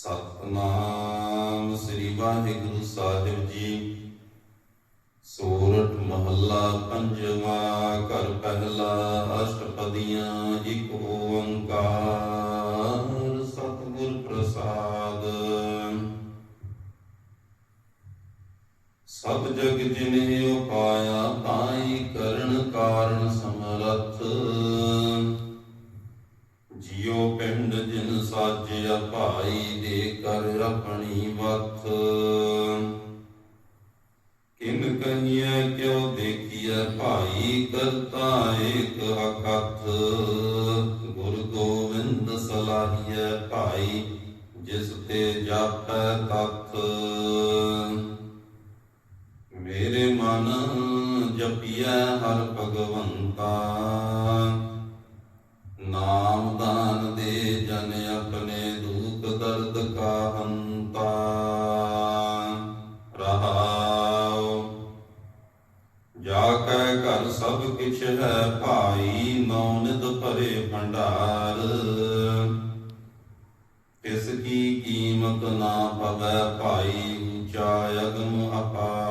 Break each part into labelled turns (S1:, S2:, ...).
S1: ਸਤਨਾਮ ਸ੍ਰੀ ਵਾਹਿਗੁਰੂ ਸਾਹਿਬ ਜੀ। ਸੂਰਠ ਮਹੱਲਾ ਪੰਜਵਾ, ਘਰ ਪਹਿਲਾ, ਅਸ਼ਟਪਦੀਆਂ, ਇੱਕ ਓੰਕਾਰ, ਸਤਿਗੁਰ ਪ੍ਰਸਾਦ। ਸਭ ਜਗ ਜਿਨੇ ਉਪਾਇਆ ਤਾਈ ਕਰਨ ਕਾਰਨ ਸਮਰੱਥ। ਜਿਉ ਪਿੰਡ ਜਿਨ ਸਾਜਿਆ ਭਾਈ ਦੇ ਕਰ ਆਪਣੀ ਵਤ ਕਿਨ ਕਹੀਐ ਕਿਉ ਦੇਖੀਐ ਭਾਈ ਕਰਤਾ ਏਕ ਹਕਤ ਗੁਰ ਗੋਬਿੰਦ ਸਲਾਹੀਐ ਭਾਈ ਜਿਸ ਤੇ ਜਾਪੈ ਤਤ ਮੇਰੇ ਮਨ ਜਪੀਐ ਹਰ ਭਗਵੰਤਾ। ਨਾਮ ਦਾਨ ਦੇ ਜਨ ਆਪਣੇ ਦੁਖ ਦਰਦ ਕਾ ਹੰਤਾ ਰਹਾਉ ਜਾ ਕੈ ਘਰ ਸਭ ਕਿਛ ਹੈ ਭਾਈ ਨੌ ਨਿਧ ਭਰੇ ਭੰਡਾਰ। ਤਿਸ ਕੀ ਕੀਮਤ ਨਾ ਪਵੈ ਭਾਈ, ਉੱਚਾ ਅਗਮ ਅਪਾਰ।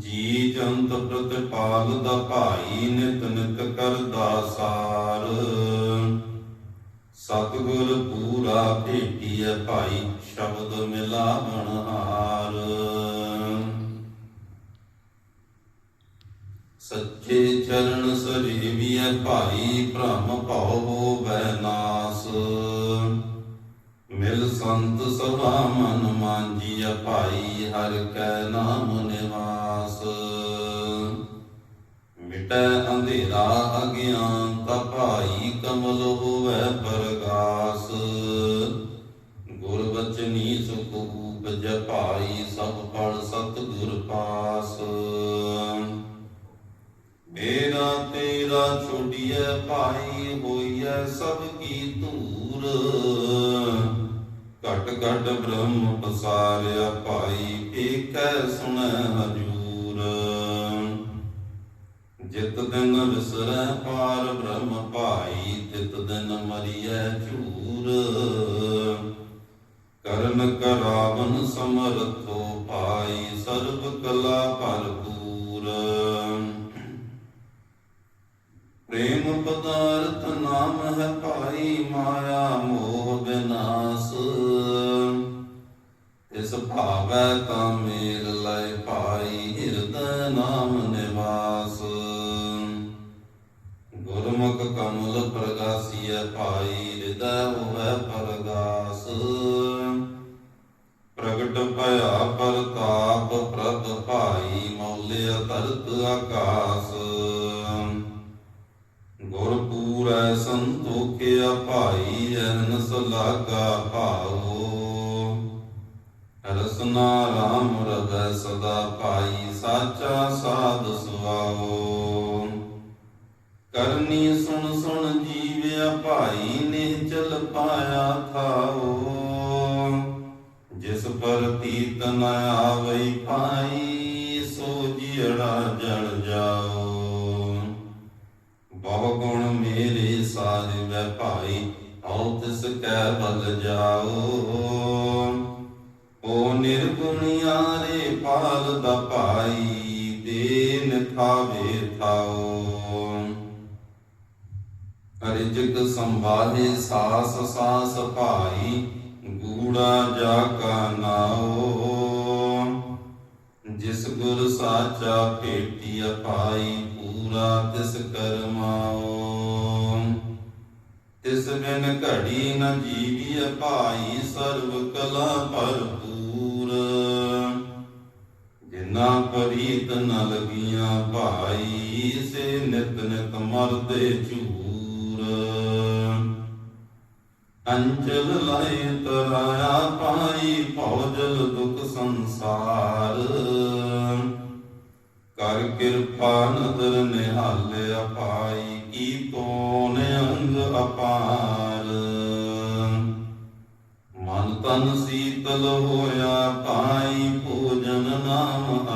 S1: ਜੀ ਜੰਤ ਪ੍ਰਤਿਪਾਲ ਦਾ ਭਾਈ ਨਿਤ ਨਿਤ ਕਰਦਾ ਸਾਰ। ਸਤਿਗੁਰ ਪੂਰਾ ਭੇਟੀਐ ਭਾਈ, ਸ਼ਬਦ ਮਿਲਾਵਣ ਹਾਰ। ਸੱਚੇ ਚਰਨ ਸਰੀਵੀਐ ਭਾਈ, ਭ੍ਰਮ ਭਉ ਹੋਵੈ ਨਾਸ। ਮਿਲ ਸੰਤ ਸਭਾ ਮਨ ਮਾਂਜੀਐ ਭਾਈ, ਹਰ ਕੈ ਨਾਮ ਨਿਵਾਸ। ਮਿਟੈ ਅੰਧੇਰਾ ਅਗਿਆਨਤਾ ਭਾਈ ਕਮਲ ਹੋਵੈ ਪ੍ਰਗਾਸ ਗੁਰ ਬਚਨੀ ਸੁਖ ਉਪਜ ਭਾਈ, ਸਭ ਫਲ ਸਤ ਗੁਰ ਪਾਸ। ਮੇਰਾ ਤੇਰਾ ਛੋੜੀਐ ਭਾਈ, ਹੋਈਐ ਸਭ ਕੀ ਧੂਰ। ਘਟ ਘਟ ਬ੍ਰਹਮ ਪਸਾਰਿਆ ਭਾਈ, ਏਕੈ ਸੁਣੈ ਹਜੂਰ। ਜਿਤ ਦਿਨ ਵਿਸਰੈ ਪਾਰ ਬ੍ਰਹਮ ਭਾਈ, ਤਿਤ ਦਿਨ ਮਰੀਐ ਝੂਰ। ਕਰਨ ਕਰਾਵਨ ਸਮਰਥੋ ਭਾਈ, ਸਰਬ ਕਲਾ ਭਰਪੂਰ। ਪ੍ਰੇਮ ਪਦਾਰਥ ਨਾਮ ਹੈ ਭਾਈ, ਮਾਇਆ ਮੋਹ ਬਿਨਾਸ਼। ਇਸ ਭਾਵੈ ਤਾਂ ਭਇਆ ਪ੍ਰਤਾਪ ਪ੍ਰਭ ਭਾਈ ਮੌਲਿਆ ਤਰਤ ਆਕਾਸ। ਗੁਰ ਪੂਰੈ ਸੰਤੋਖਿਆ ਭਾਈ ਅਨਸ ਲਾਗਾ ਭਾਉ। ਰਸਨਾ ਰਾਮ ਰਵੈ ਸਦਾ ਭਾਈ ਸਾਚਾ ਸਾਧ ਸੁਆਓ ਕਰਨੀ ਸੁਣ ਨ ਆਵਈ ਭਾਈ ਸੋ ਜੀੜਾ ਜਲ ਜਾਓ। ਬਹੁ ਗੁਣ ਮੇਰੇ ਸਾਹਿਬੈ ਭਾਈ ਹਉ ਤਿਸ ਕੈ ਬਲ ਜਾਓ। ਓ ਨਿਰਗੁਣਿਆਰੇ ਪਾਲ ਦਾ ਭਾਈ ਦੇ ਨਿਥਾਵੇ ਥਾਓ। ਅਰਿਜਕ ਸੰਭਾਲੇ ਸਾਸ ਸਾਸ ਭਾਈ, ਗੂੜਾ ਜਾ ਕਾ ਨਾਓ। ਜਿਸ ਗੁਰ ਸਾਚਾ ਭੇਟਿਆ ਭਾਈ ਪੂਰਾ ਤਿਸ ਕਰਮਾਓ ਤਿਸ ਬਿਨ ਘੜੀ ਨ ਜੀਵੀ ਅਪਾਈ ਸਰਬ ਕਲਾ ਭਰਪੂਰ। ਜਿਨਾ ਪਰੀਤ ਨ ਲਗੀਆਂ ਭਾਈ, ਸੇ ਨਿਤ ਨਿਤ ਮਰਦੇ ਝੂਰ। ਅੰਚਲ ਲਾਇ ਤਰਾਇਆ ਪਾਈ ਭੌਜਲ ਦੁਖ ਸੰਸਾਰ। ਕਰ ਕਿਰਪਾ ਨਦਰ ਨਿਹਾਲਿਆ ਅਪਾਈ, ਕੀ ਕੋਨ ਅੰਗ ਅਪਾਰ। ਮਨ ਤਨ ਸੀਤਲ ਹੋਇਆ ਪਾਈ ਭੋਜਨ ਨਾਮ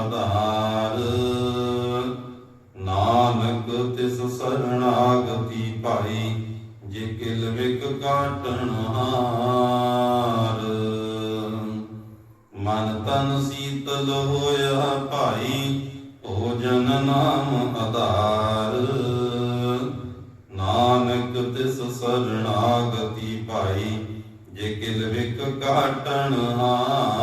S1: ਜੇ ਕਿਲ ਵਿਕ ਕਾਟਣ ਹਾਰ ਮਨ ਤਨ ਸੀਤਲ ਹੋਇਆ ਭਾਈ, ਉਹ ਜਨ ਨਾਮ ਆਧਾਰ। ਨਾਨਕ ਤਿਸ ਸਰਣਾਗਤੀ ਭਾਈ, ਜੇ ਕਿਲ ਵਿਕ ਕਾਟਣ ਹਾਰ